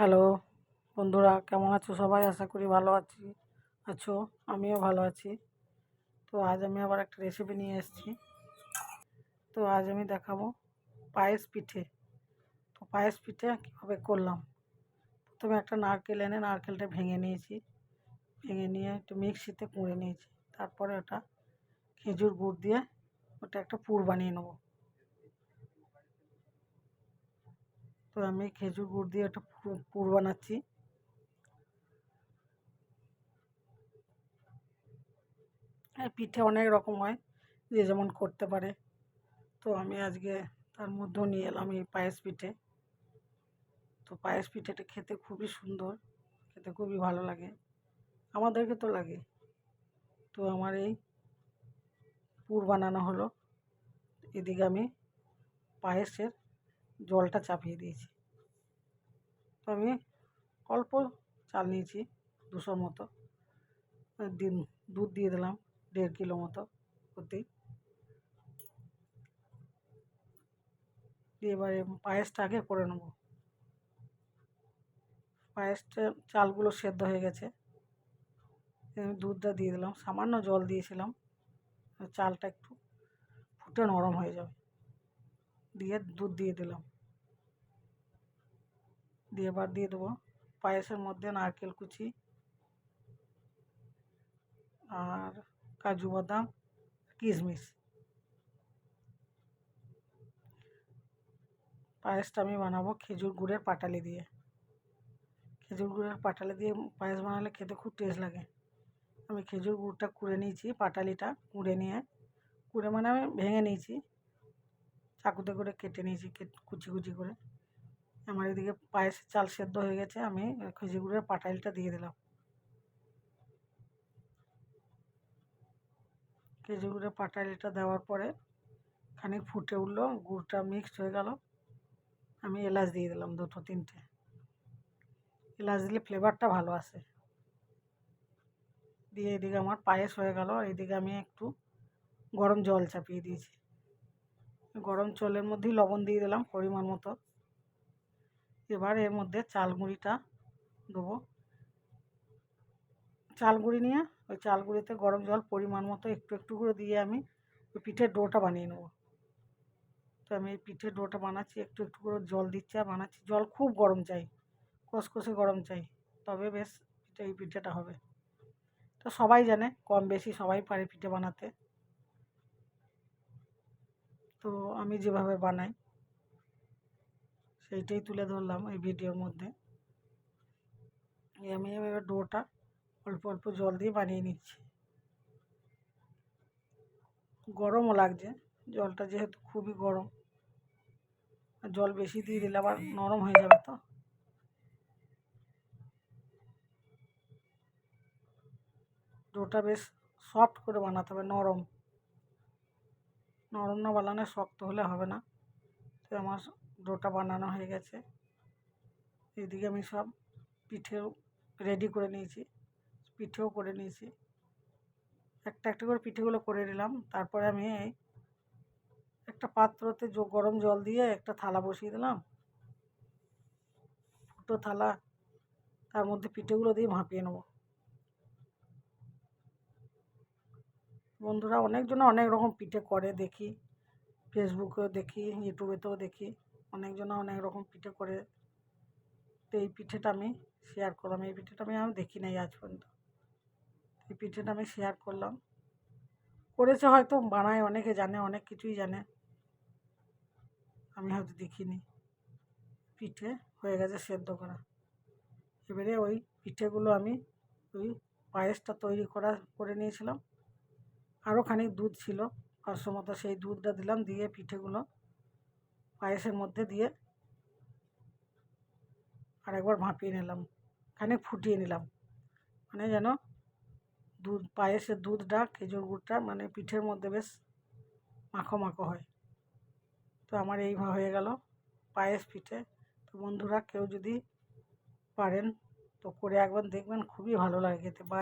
Hello, বন্ধুরা কেমন আছো? সবাই আশা করি ভালো আছি, আছো? আমিও ভালো আছি। তো আজ আমি আবার একটা রেসিপি নিয়ে এসেছি। তো আজ আমি দেখাবো পায়েস পিঠে। তো পায়েস পিঠে কীভাবে করলাম? প্রথমে একটা নারকেল এনে নারকেলটা ভেঙে নিয়েছি। ভেঙে নিয়ে একটু মিক্সিতে কুঁড়ে নিয়েছি। তারপরে ওটা খেজুর গুড় দিয়ে ওটা একটা পুর বানিয়ে নেব। তো আমি খেজুর গুড় দিয়ে একটা পুর বানাচ্ছি। পিঠে অনেক রকম হয়, যে যেমন করতে পারে। তো আমি আজকে তার মধ্যেও নিয়ে এলাম এই পায়েস পিঠে। তো পায়েস পিঠেটা খেতে খুবই সুন্দর, খেতে খুবই ভালো লাগে। আমাদেরকে তো লাগে। তো আমার এই পুর বানানো হলো। এদিকে আমি পায়েসের জলটা চাপিয়ে দিয়েছি। তো আমি অল্প চাল নিয়েছি দুশোর মতো। দিন, দুধ দিয়ে দিলাম, দেড় কিলো মতো প্রতি। দিয়ে এবারে পায়েসটা আগে করে নেব। পায়েসটা, চালগুলো সেদ্ধ হয়ে গেছে। আমি দুধটা দিয়ে দিলাম। সামান্য জল দিয়েছিলাম। চালটা একটু ফুটে নরম হয়ে যাবে। দিয়ে দুধ দিয়ে দিলাম। দিয়ে এবার দিয়ে দেবো। পায়েসের মধ্যে নারকেল কুচি আর কাজু বাদাম, কিশমিশ। পায়েসটা আমি বানাবো খেজুর গুড়ের পাটালি দিয়ে। খেজুর গুড়ের পাটালি দিয়ে পায়েস বানালে খেতে খুব টেস্ট লাগে। আমি খেজুর গুড়টা কুড়ে নিয়েছি, পাটালিটা কুড়ে নিয়ে। কুড়ে মানে আমি ভেঙে নিয়েছি, চাকুতে করে কেটে নিয়েছি কুচি কুচি করে। আমার এদিকে পায়েসের চাল সেদ্ধ হয়ে গেছে, আমি খেজুর গুড়ের পাটালিটা দিয়ে দিলাম। খেজুর গুড়ের পাটালিটা দেওয়ার পরে খানিক ফুটে উঠল, গুড়টা মিক্সড হয়ে গেল। আমি এলাচ দিয়ে দিলাম দুটো, তিনটে। এলাচ দিলে ফ্লেভারটা ভালো আসে। দিয়ে এদিকে আমার পায়েস হয়ে গেল, আর এদিকে আমি একটু গরম জল চাপিয়ে দিয়েছি। গরম জলের মধ্যেই লবণ দিয়ে দিলাম পরিমাণ মতো। এবার এর মধ্যে চাল গুঁড়িটা দেবো। চাল গুঁড়ি নিয়ে ওই চাল গুঁড়িতে গরম জল পরিমাণ মতো একটু একটু করে দিয়ে আমি ওই পিঠের ডোটা বানিয়ে নেব। তো আমি এই পিঠের ডোটা বানাচ্ছি, একটু একটু করে জল দিচ্ছি আর বানাচ্ছি। জল খুব গরম চাই, কষকষে গরম চাই, তবে বেশ এই পিঠেটা হবে। তো সবাই জানে, কম বেশি সবাই পারে পিঠে বানাতে। তো আমি যেভাবে বানাই সেইটাই তুলে ধরলাম এই ভিডিওর মধ্যে। আমি এবার ডোটা অল্প অল্প জল দিয়ে বানিয়ে নিচ্ছি। গরমও লাগছে, জলটা যেহেতু খুবই গরম। জল বেশি দিয়ে দিলে আবার নরম হয়ে যাবে তো। ডোটা বেশ সফট করে বানাতে হবে, নরম। নরম না বানালে শক্ত হলে হবে না। তো আমার ডোটা বানানো হয়ে গেছে। এদিকে আমি সব পিঠেও রেডি করে নিয়েছি, পিঠেও করে নিয়েছি। একটা একটা করে পিঠেগুলো করে নিলাম, তারপরে আমি একটা পাত্রতে গরম জল দিয়ে একটা থালা বসিয়ে দিলাম। ফুটো থালা, তার মধ্যে পিঠেগুলো দিয়ে ভাপিয়ে নেব। বন্ধুরা, অনেকজন অনেক রকম পিঠে করে দেখি ফেসবুকেও দেখি ইউটিউবেতেও দেখি। অনেকজন অনেক রকম পিঠে করে তো এই পিঠেটা আমি শেয়ার করলাম। এই পিঠেটা আমি আমি দেখি নাই আজ পর্যন্ত। এই পিঠেটা আমি শেয়ার করলাম। করেছে হয়তো, বানায়, অনেকে জানে, অনেক কিছুই জানে। আমি হয়তো দেখিনি। পিঠে হয়ে গেছে সেদ্ধ করা। এবারে ওই পিঠেগুলো আমি ওই পায়েসটা তৈরি করা, করে নিয়েছিলাম। আরও খানিক দুধ ছিল। পাঁচশো মতো সেই দুধটা দিলাম, দিয়ে পিঠেগুলো পায়েসের মধ্যে দিয়ে আরেকবার ভাপিয়ে নিলাম, খানিক ফুটিয়ে নিলাম। মানে যেন দুধ, পায়েসের দুধটা, খেজুর গুড়টা মানে পিঠের মধ্যে বেশ মাখো মাখো হয়। তো আমার এইভাবে হয়ে গেল পায়েস পিঠে। তো বন্ধুরা, কেউ যদি পারেন, তো করে একবার দেখবেন, খুবই ভালো লাগে খেতে।